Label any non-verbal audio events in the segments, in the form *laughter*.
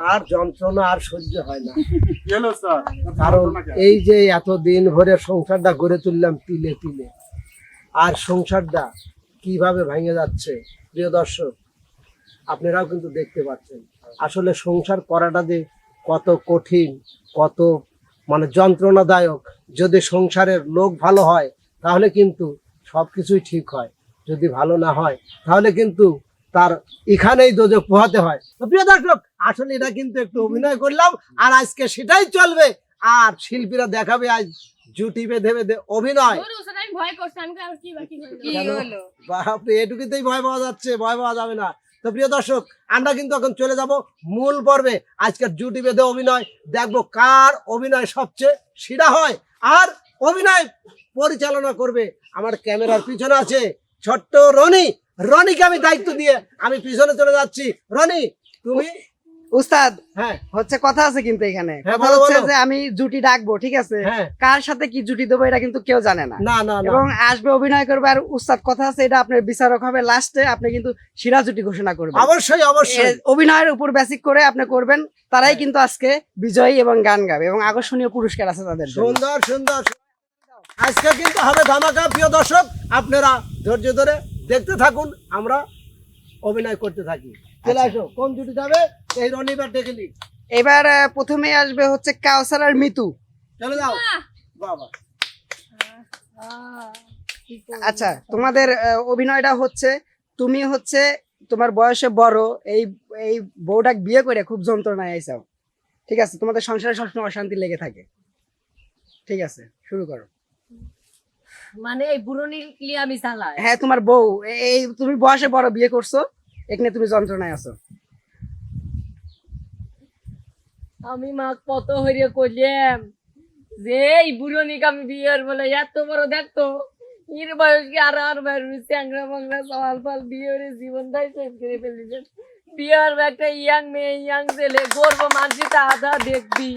আর যন্ত্রণা আর সহ্য হয় না। কারণ এই যে এত দিন ভরে সংসারটা গড়ে তুললাম তিলে তিলে আর সংসারটা কীভাবে ভেঙে যাচ্ছে প্রিয় দর্শক আপনারাও কিন্তু দেখতে পাচ্ছেন। আসলে সংসার করাটা যে কত কঠিন কত মানে যন্ত্রণাদায়ক যদি সংসারের লোক ভালো হয় তাহলে কিন্তু সব কিছুই ঠিক হয়। যদি ভালো না হয় তাহলে কিন্তু তার এখানেই দোজক পোহাতে হয়। তো প্রিয় দর্শক আসলে এটা কিন্তু একটু অভিনয় করলাম আর আজকে সেটাই চলবে। আর শিল্পীরা দেখাবে আজ জুটি বেঁধে বেঁধে অভিনয়। বাপরে এটুকুতেই ভয় পাওয়া যাচ্ছে ভয় পাওয়া যাবে না। তো প্রিয় দর্শক আমরা কিন্তু এখন চলে যাব মূল পর্বে। আজকের জুটি বেঁধে অভিনয় দেখব কার অভিনয় সবচেয়ে সেরা হয়। আর অভিনয় পরিচালনা করবে আমার ক্যামেরার পিছনে আছে ছোট্ট রনি। রনিকে আমি দায়িত্ব দিয়ে আমি পিছনে চলে যাচ্ছি। রনি তুমি? উস্তাদ হ্যাঁ। হচ্ছে কথা আছে কিন্তু এখানে। হ্যাঁ, কথা হচ্ছে যে আমি জুটি ডাকবো ঠিক আছে? হ্যাঁ। কার সাথে কি জুটি দেবো এটা কিন্তু কেউ জানে না। এবং আসবে অভিনয় করবে আর উস্তাদ কথা আছে এটা আপনার বিচারক হবে। লাস্টে আপনি কিন্তু সিরা জুটি ঘোষণা করবেন। অবশ্যই অবশ্যই। অভিনয়ের উপর বেসিক করে আপনি করবেন তারাই কিন্তু আজকে বিজয়ী এবং গান গাবে এবং আকর্ষণীয় পুরস্কার আছে তাদের সুন্দর সুন্দর। আজকে কিন্তু হবে ধামাকা। প্রিয় দর্শক আপনারা ধৈর্য ধরে দেখতে থাকুন আমরা অভিনয় করতে থাকি। চলে আসো কোন জুটি যাবে? এই রনিবার টেকেলি এবার প্রথমে আসবে হচ্ছে কাউসার আর মিতু। চলে যাও। বাবা। আচ্ছা তোমাদের অভিনয়টা হচ্ছে তুমি হচ্ছে তোমার বয়সে বড় এই এই বউটা বিয়ে করে খুব যন্ত্রণায় আইসাও। ঠিক আছে তোমাদের সংসারে সবসময় অশান্তি লেগে থাকে। ঠিক আছে শুরু করো। মানে এই বুড়নি লিয়ে আমি চালাই হ্যাঁ তোমার বউ এই তুমি বয়সে বড় বিয়ে করছ এখানে তুমি যন্ত্রণায় আছো। আমি মা কত হইরে কইলাম যে এই বুড়নিকে আমি বিয়ের বলে এত বড় দেখতো ইর বয়স কি আর আর বাইর চ্যাংরা মাংরা সওয়াল পাল বিয়ে জীবনটাই শেষ করে ফেলিছে। বিয়ার একটা ইয়াং মেয়ে ইয়াং ছেলে গর্ব মানছি তা আধা দেখবি।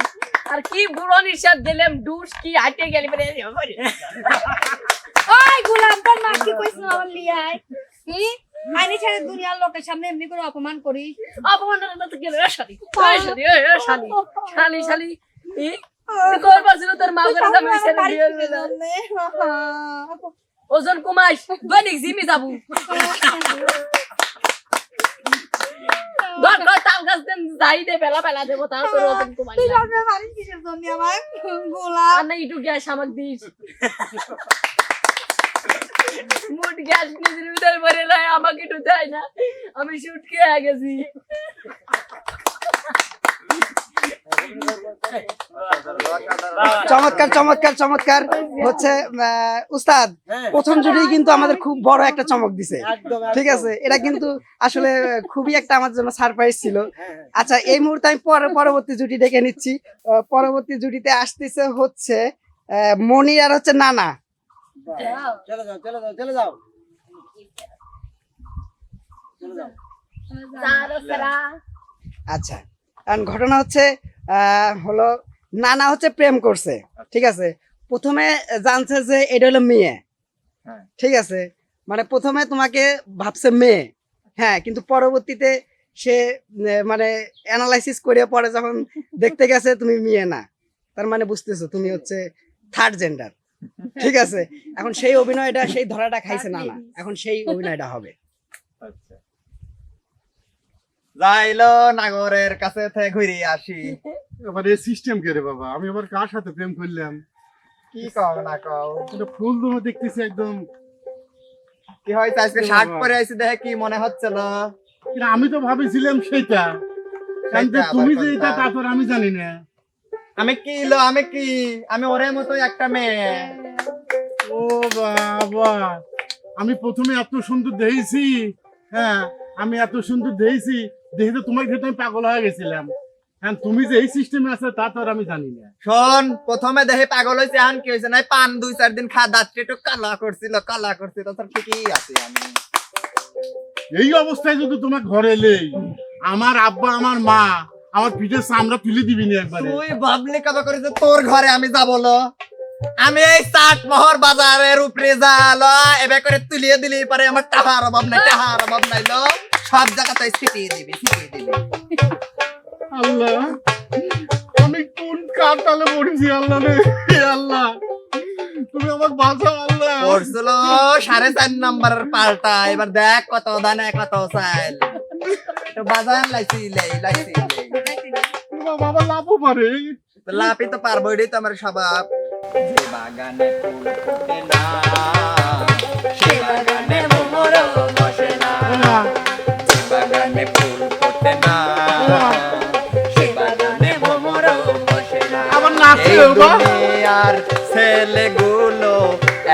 আর কি বুড়নির সাথে দিলাম ডুস কি হাঁটে গেলি ওই গোলাম তোর মা কি কইছিল আমার লিয়াই আইনি ছেড়ে দুনিয়ার লোকের সামনে এমনি করে অপমান করিস অপমানের মতো গেলে শালি। শালি শালি। শালি শালি। করবার ছিল তোর মা করে গেল। ওজন কমাইস দৈনিক জিমি যাব। ধর ধর তাল গাছ দেন যাই দে বেলা বেলা দেবো তাও তোর ওজন কমাই তুই সবসময় মারিস কিসের জন্য আমার আর না ইটু গ্যাস আমাক দিস। মুট গ্যাস নিজের ভিতরে ভরে লাই আমাকে একটু দেয় না। আমি শুট খেয়ে গেছি। চমৎকার চমৎকার চমৎকার। হচ্ছে উস্তাদ হ্যাঁ। প্রথম জুটি কিন্তু আমাদের খুব বড় একটা চমক দিছে। ঠিক আছে? এটা কিন্তু আসলে খুবই একটা আমাদের জন্য সারপ্রাইজ ছিল। হ্যাঁ, হ্যাঁ। আচ্ছা এই মুহূর্তে আমি পরে পরবর্তী জুটি ডেকে নিচ্ছি। পরবর্তী জুটিতে আসতেছে হচ্ছে আহ, মনির আর হচ্ছে নানা। চলে যাও চলে যাও চলে যাও আচ্ছা কারণ ঘটনা হচ্ছে হলো নানা হচ্ছে প্রেম করছে ঠিক আছে? প্রথমে জানছে যে এটা হলো মেয়ে হ্যাঁ। ঠিক আছে? মানে প্রথমে তোমাকে ভাবছে মেয়ে হ্যাঁ কিন্তু পরবর্তীতে সে মানে অ্যানালাইসিস করে পরে যখন দেখতে গেছে তুমি মেয়ে না তার মানে বুঝতেছো তুমি হচ্ছে থার্ড জেন্ডার ঠিক আছে? এখন সেই অভিনয়টা সেই ধরাটা খাইছে না না এখন সেই অভিনয়টা হবে। আচ্ছা। যাইলো নাগরের কাছে থেকে ঘুরে আসি। এবার এই সিস্টেম কে রে বাবা? আমি আবার কার সাথে প্রেম করলাম? কি কও না কও? এটা ফুল দুমে দেখতেছি একদম। কি হয়েছে? আজকে শার্ট পরে আইছি দেখে কি মনে হচ্ছিল? কিন্তু আমি তো ভাবিছিলাম সেটা। কিন্তু তুমি যে এটা তা তো আর আমি জানি না। আমি কি লো আমি কি? আমি ওরে মতোই একটা মেয়ে। বাবা। আমি প্রথমে এত সুন্দর দেখেছি। হ্যাঁ আমি এত সুন্দর দেখেছি। দেখে তো তোমার ক্ষেত্রে আমি পাগল হয়ে গেছিলাম। হ্যাঁ তুমি যে এই সিস্টেমে আছে তা তো আর আমি জানি না। শোন প্রথমে দেখে পাগল হয়েছে এখন কি হয়েছে? নাই পান দুই চার দিন খা দাঁতটা একটু কালা করছিল কালা করছিল তোর ঠিকই আছে আমি। এই অবস্থায় যদি তোমার ঘরে এলেই আমার আব্বা আমার মা আমার পিঠের চামড়া তুলে দিবি না একবারে। তুই ভাবলি কবে করে যে তোর ঘরে আমি যাব আমি এই চাট মোহর বাজারের উপরে যালো এবার করে তুলিয়ে দিলি পরে আমার টাহার অভাব নাই টাহার অভাব নাই লো। সব জায়গাতে ছিটিয়ে দিবি ছিটিয়ে দিবি। আল্লাহ আমি কোন পড়েছি আল্লাহ রে আল্লাহ। তুমি আমাকে বাঁচাও আল্লাহ। পড়ছিল সাড়ে চার নাম্বারের পাল্টা এবার দেখ কত দানে কত চাইল। তো বাজার লাইছি লাই লাইছি বাবা লাভও পারে। তো পারব এটাই তো আমার স্বভাব। যে বাগানে ফুল ফোটে না সে বাগানে মোমর বসে না যে বাগানে ফুল ফোটে না সে বাগানে মোমর বসে না আমার নাচে এই বাবা। দুনিয়ার ছেলেগুলো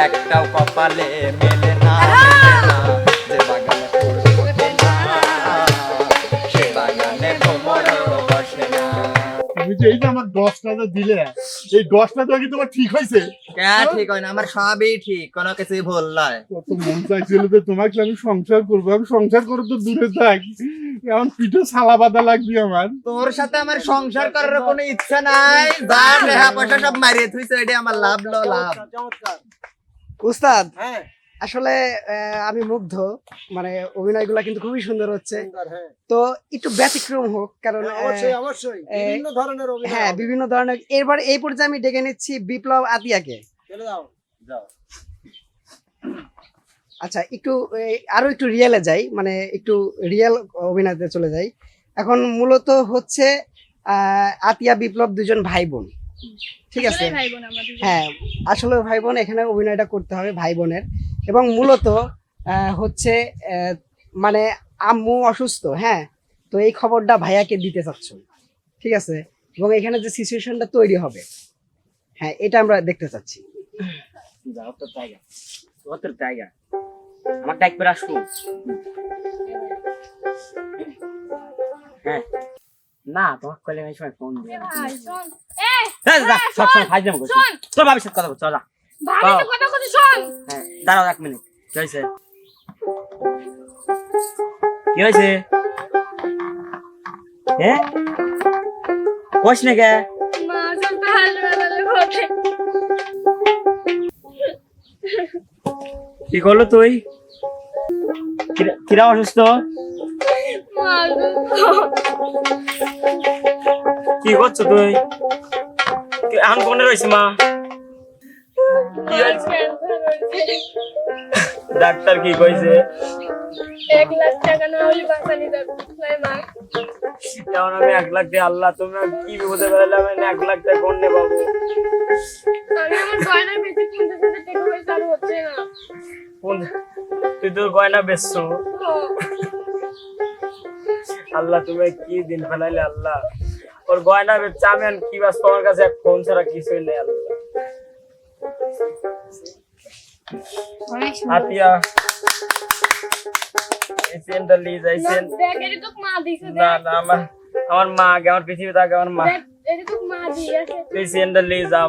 একটাও কপালে মেলে না। যে বাগানে ফুল ফোটে না সে বাগানে মোমর বসে না তুমি যে আমার দশটা দিলে এই দশটা তো কি তোমার ঠিক হয়েছে? হ্যাঁ? ঠিক হয় না আমার সবই ঠিক কোনো কিছুই ভুল নয়। কত মন চাইছিল যে তোমাকে আমি সংসার করব আমি সংসার করে তো দূরে থাক এখন পিঠে সালা বাঁধা লাগবে আমার। তোর সাথে আমার সংসার করার কোনো ইচ্ছা নাই যা টাকা পয়সা সব মারিয়ে থুইছে এটা আমার লাভ লো লাভ। উস্তাদ হ্যাঁ। আসলে আহ, আমি মুগ্ধ। মানে অভিনয়গুলো কিন্তু খুবই সুন্দর হচ্ছে। হ্যাঁ। তো একটু ব্যতিক্রম হোক কারণ হ্যাঁ, বিভিন্ন ধরনের হ্যাঁ বিভিন্ন ধরনের। এরপর এই পর্যায়ে আমি ডেকে নিচ্ছি বিপ্লব আতিয়াকে। আচ্ছা একটু আরও একটু রিয়েলে যাই। মানে একটু রিয়েল অভিনয়তে চলে যাই। এখন মূলত হচ্ছে আহ, আতিয়া বিপ্লব দুজন ভাই বোন ঠিক আছে। ভাই বোন আমাদের হ্যাঁ আসলে ভাই বোন এখানে অভিনয়টা করতে হবে ভাই বোনের এবং মূলত আহ, হচ্ছে আহ, মানে আম্মু অসুস্থ হ্যাঁ? তো এই খবরটা ভাইয়াকে দিতে চাচ্ছ। ঠিক আছে? এবং এখানে যে সিচুয়েশনটা তৈরি হবে হ্যাঁ এটা আমরা দেখতে চাচ্ছি। আমার ডাক করে আসব। হ্যাঁ। না তোমার কলে সময় ফোন যা সব সময় ফাইজ দেবো শোন তোর সাথে কথা শোন। হ্যাঁ দাঁড়াও এক মিনিট। কি হয়েছে? কি হয়েছে? হ্যাঁ? কোশ নে কে করল তুই? কিরা- অসুস্থ? কি করছ তুই? এখন কোনে রয়েছে মা? ডাক্তার কি কইছে? এক লাখ টাকা না হলে বাঁচানি যাবে মা? যেমন আমি এক লাখ দিয়ে আল্লাহ কি বিপদে বেড়ালাম আমি এক লাখ টাকা কোন নে আমি আমার গয়না বেঁচে কিনতে কিনতে টাকা পয়সা আর হচ্ছে না। তুই তোর গয়না বেচছো? আল্লাহ তুমি কি দিন ফেলাইলে আল্লাহ? ওর গয়না বেচছে আমি কি বাস তোমার কাছে এক ফোন ছাড়া কিছুই নেই আল্লাহ। হাতিয়া এই চেনটা নিয়ে যাই চেন। দেখ এটা তো মা না না আমার আমার মা আগে আমার পৃথিবীতে আগে আমার মা। তুই চেনটা নিয়ে যা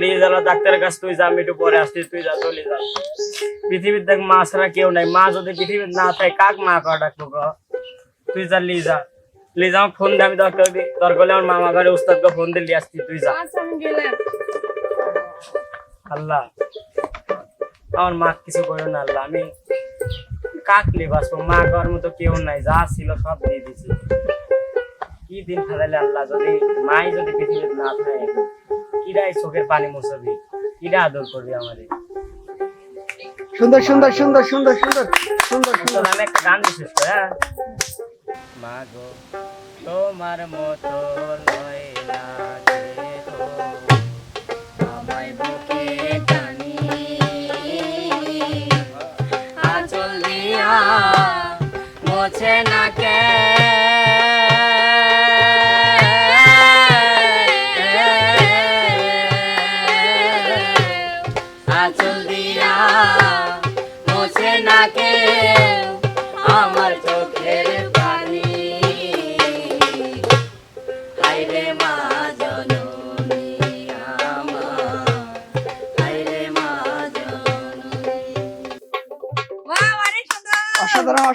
নিয়ে যাওয়া ডাক্তারের কাছে তুই যা আমি একটু পরে আসছি তুই যা চলে যা। পৃথিবীর দেখ মা ছাড়া কেউ নাই। মা যদি পৃথিবীর না থাকে কাক মা করা ডাকবো গো? তুই যা লিয়ে যা। লিয়ে যা ফোন দে আমি দরকার দি দরকার হলে আমার মামা ঘরে উস্তাদকে ফোন দিয়ে লিয়ে আসছি তুই যা। আচ্ছা আল্লাহ। আমার মা কিছু করো না আল্লাহ। আমি কাক কাকলি বাসবো মা করার মতো কেউ নাই যা ছিল সব দিয়ে দিছি কি দিন ফেলাইলে আল্লাহ যদি মাই যদি পৃথিবীতে না থাকে কিরাই চোখের পানি মুছবি? কিরা আদর করবি আমারে? সুন্দর সুন্দর সুন্দর সুন্দর সুন্দর সুন্দর সুন্দর আমি একটা গান বিশেষ করে হ্যাঁ? মাগো তোমার মতো নয় না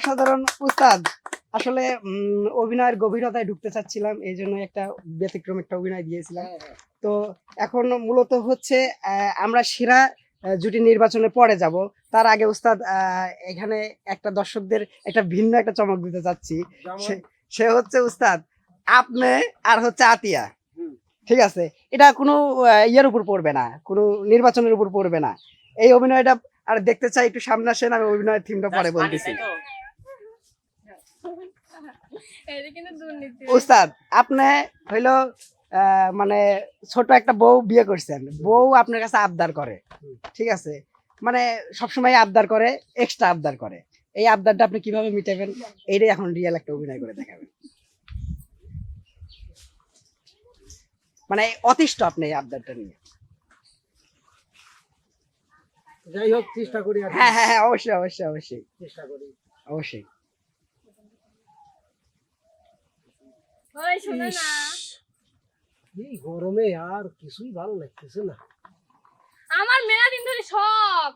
অসাধারণ উস্তাদ। আসলে অভিনয়ের গভীরতায় ঢুকতে চাচ্ছিলাম এই জন্য একটা ব্যতিক্রম একটা অভিনয় দিয়েছিলাম। তো এখন মূলত হচ্ছে আমরা সেরা জুটি নির্বাচনে পরে যাব। তার আগে উস্তাদ এখানে একটা দর্শকদের একটা ভিন্ন একটা চমক দিতে চাচ্ছি। সে- হচ্ছে উস্তাদ আপনি আর হচ্ছে আতিয়া। ঠিক আছে? এটা কোনো ইয়ের উপর পড়বে না কোনো নির্বাচনের উপর পড়বে না। এই অভিনয়টা আর দেখতে চাই একটু সামনে আসেন আমি অভিনয়ের থিমটা পরে বলতেছি। উস্তাদ আপনি হইল মানে ছোট একটা বউ বিয়ে করছেন। বউ আপনার কাছে আবদার করে ঠিক আছে? মানে সবসময় আবদার করে এক্সট্রা আবদার করে। এই আবদারটা আপনি কীভাবে মিটাবেন? এইটাই এখন রিয়েল একটা অভিনয় করে দেখাবেন। মানে অতিষ্ঠ আপনি এই আবদারটা নিয়ে। যাই হোক চেষ্টা করি হ্যাঁ হ্যাঁ হ্যাঁ অবশ্যই অবশ্যই অবশ্যই। চেষ্টা করি। অবশ্যই। ওই শোনো না। এই গরমে আর কিছুই ভালো লাগতেছে না। আমার মেলা দিন ধরে শখ।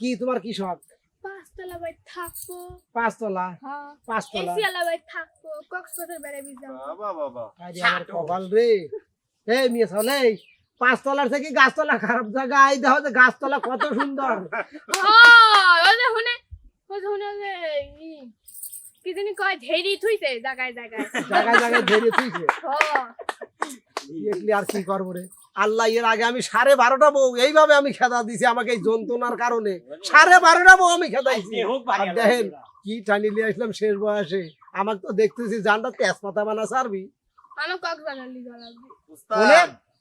কি তোমার কি শখ? পাঁচতলা বাই থাকব। পাঁচতলা? হ্যাঁ পাঁচতলা? এসি বাই থাকব কক্সবাজার বেড়াবি যাব। বাবা বাবা। আরে আমার কপাল রে। এই মেয়ে চলে পাঁচতলার থেকে গাছতলা খারাপ জায়গা। এই দেখো যে গাছতলা কত সুন্দর। *laughs* হ্যাঁ ওই যে হুনে ওই যে হুনে ওই যে ই, কি জানি কয় ধেরি থুইছে জায়গায় জায়গায় জায়গায় জায়গায় ধরে হ্যাঁ আর কি করব রে? আল্লাহ এর আগে আমি সাড়ে বারোটা বউ এইভাবে আমি খেদা দিছি আমাকে এই যন্ত্রণার কারণে। সাড়ে বারোটা বউ আমি খেদাইছি আর দেখেন কি টানি নিয়ে আসলাম শেষ বয়সে। আমাকে তো দেখতেছি জানটা তেজপাতা বানা সারবি আমার কক্সবাজার লিগা লাগবে।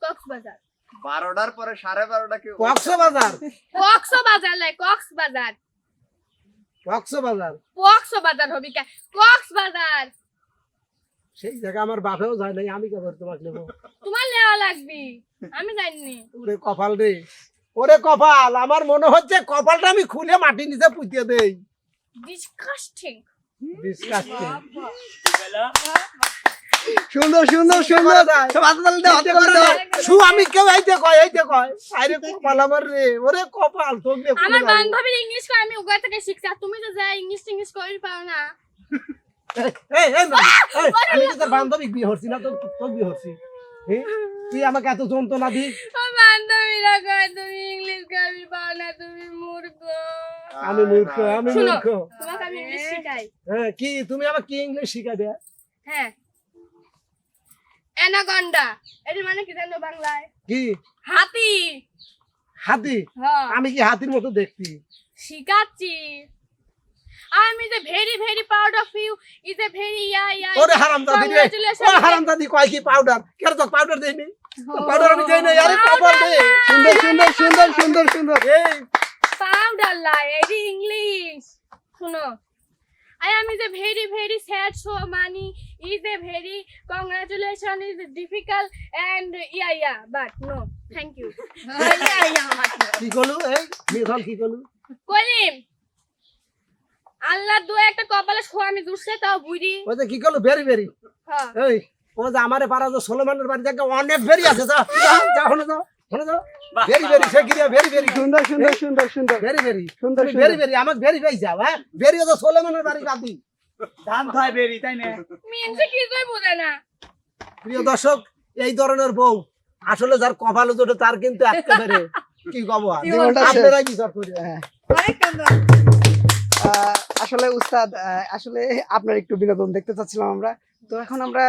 কক্সবাজার। বারোটার পরে সাড়ে বারোটা কি কক্সবাজার? কক্সবাজার কক্সবাজার। কক্সবাজার। কক্সবাজার হবি কে? কক্সবাজার। সেই জায়গা আমার বাপেও যায় নাই আমি কেবল তোমাকে নেব? তোমার নেওয়া লাগবি। আমি জানি ওরে কপাল রে। ওরে কপাল আমার মনে হচ্ছে কপালটা আমি খুলে মাটি নিচে পুঁতে দেই। Disgusting Disgusting। সুন্দর সুন্দর সুন্দর। সব হাতে তালি দাও। শু আমি কেউ এইতে কয় এইতে কয়। আরে কপাল আমার রে ওরে কপাল দিয়ে খুলে আমার বান্ধবীর ইংলিশ কয় আমি ওগা থেকে শিখছি আর তুমি তো যা ইংলিশ টিংলিশ করি পাও না। এই, এই না, আমি তো তোর বান্ধবী বিয়ে হচ্ছি না তোর তোর বিয়ে হচ্ছি। এই, তুই আমাকে এত যন্ত্রণা দিস। বান্ধবীরা কয় তুমি ইংলিশ করি পাও না তুমি মূর্খ। আমি মূর্খ আমি মূর্খ। তোমাকে আমি ইংলিশ শিখাই। হ্যাঁ কি তুমি আমাকে কি ইংলিশ শিখাই দে? হ্যাঁ। অ্যানাকন্ডা। এর মানে কি জানো বাংলায়? কি? হাতি। হাতি? হ্যাঁ। আমি কি হাতির মতো দেখছি? শিখাচ্ছি আমি যে very very proud of you is a very yeah yeah ওরে হারামজাদি রে। ও হারামজাদি কয় কি পাউডার কেন তো পাউডার দেইনি? পাউডার আমি দেই আরে কপাল দে সুন্দর সুন্দর সুন্দর সুন্দর সুন্দর। এই পাউডার লাই এডি ইংলিশ শুনো I am is a very very sad so money is a very congratulation is difficult and yeah yeah but no thank you কি করলু এই? মিথল কি করলু? কলিম আল্লাহ দুয়া একটা কপালে সোয়ামি দুসছে তাও বুড়ি ওই যে কি করলু? ভেরি ভেরি হ্যাঁ। এই ও যে আমারে পাড়া যে সোলোমানের বাড়ি থেকে অনেক ভেরি আছে যা যা, যা। হনে যাও। ভেরি ভেরি সে গিরিয়া ভেরি ভেরি সুন্দর সুন্দর সুন্দর সুন্দর। ভেরি ভেরি সুন্দর ভেরি ভেরি আমাকে ভেরি ভেরি যাও হ্যাঁ? ভেরি তো সোলোমানের বাড়ি কাদি ধান খায় বেরি তাই না? মিনছে কিছুই বোঝে না। প্রিয় দর্শক এই ধরনের বউ আসলে যার কপালে জোটে তার কিন্তু একেবারে *laughs* কি কব। আপনারাই বিচার করি? হ্যাঁ। অনেক সুন্দর। আহ, আসলে উস্তাদ আসলে আপনার একটু বিনোদন দেখতে চাচ্ছিলাম আমরা। তো এখন আমরা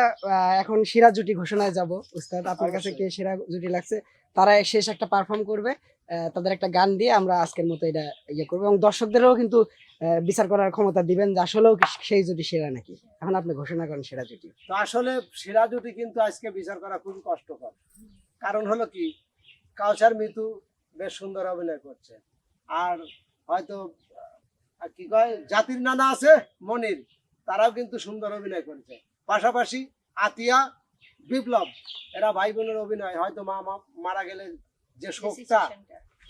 এখন সেরা জুটি ঘোষণায় যাব উস্তাদ। আপনার কাছে কে সেরা জুটি লাগছে? তারা শেষ একটা পারফর্ম করবে তাদের একটা গান দিয়ে আমরা আজকের মতো এটা ইয়ে করব। এবং দর্শকদেরও কিন্তু বিচার করার ক্ষমতা দিবেন যে আসলেও সেই জুটি সেরা নাকি? এখন আপনি ঘোষণা করেন সেরা জুটি। তো আসলে সেরা জুটি কিন্তু আজকে বিচার করা খুবই কষ্টকর। কারণ হলো কি কাউসার মিতু বেশ সুন্দর অভিনয় করছে। আর হয়তো আহ, কি কয় জাতির নানা আছে মনির তারাও কিন্তু সুন্দর অভিনয় করেছে। পাশাপাশি আতিয়া বিপ্লব এরা ভাই বোনের অভিনয় হয়তো মা মা- মারা গেলে যে শোকটা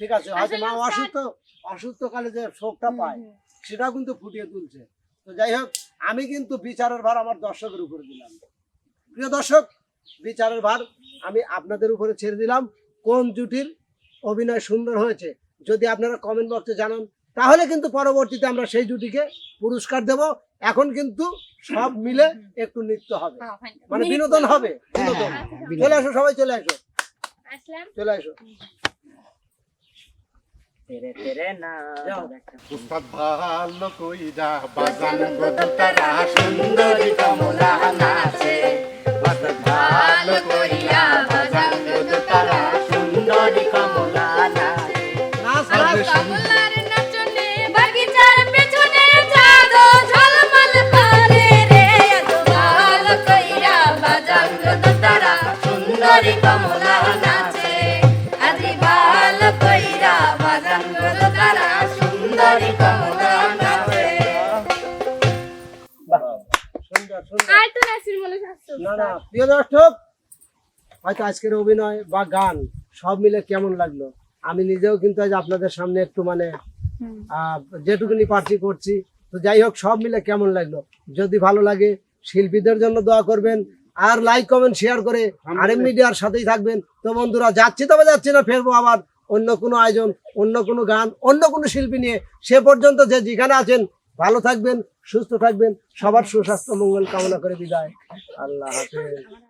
ঠিক আছে হয়তো মা অসুস্থ অসুস্থ কালে যে শোকটা পায় সেটাও কিন্তু ফুটিয়ে তুলছে। তো যাই হোক আমি কিন্তু বিচারের ভার আমার দর্শকের উপরে দিলাম। প্রিয় দর্শক বিচারের ভার আমি আপনাদের উপরে ছেড়ে দিলাম। কোন জুটির অভিনয় সুন্দর হয়েছে যদি আপনারা কমেন্ট বক্সে জানান তাহলে কিন্তু পরবর্তীতে আমরা সেই জুটিকে পুরস্কার দেব। এখন কিন্তু সব মিলে একটু নৃত্য হবে। মানে বিনোদন হবে। হ্যাঁ বিনোদন। হ্যাঁ হ্যাঁ, চলে। আসো সবাই চলে আসো। চলে আসো। তেরে তেরে না ভালো কইরা বাজান গদুতারা সুন্দরী কমলা নাচে। ভালো কইরা বাজান প্রিয় দর্শক হয়তো আজকের অভিনয় বা গান সব মিলে কেমন লাগল? আমি নিজেও কিন্তু আজ আপনাদের সামনে একটু মানে যেটুকুনি পার্টি করছি। তো যাই হোক সব মিলে কেমন লাগল? যদি ভালো লাগে শিল্পীদের জন্য দোয়া করবেন আর লাইক কমেন্ট শেয়ার করে আর এম মিডিয়ার সাথেই থাকবেন। তো বন্ধুরা যাচ্ছি তবে যাচ্ছি না ফেরবো আবার অন্য কোনো আয়োজন অন্য কোনো গান অন্য কোনো শিল্পী নিয়ে। সে পর্যন্ত যে যেখানে আছেন ভালো থাকবেন সুস্থ থাকবেন সবার সুস্বাস্থ্য মঙ্গল কামনা করে বিদায়। আল্লাহ হাফেজ।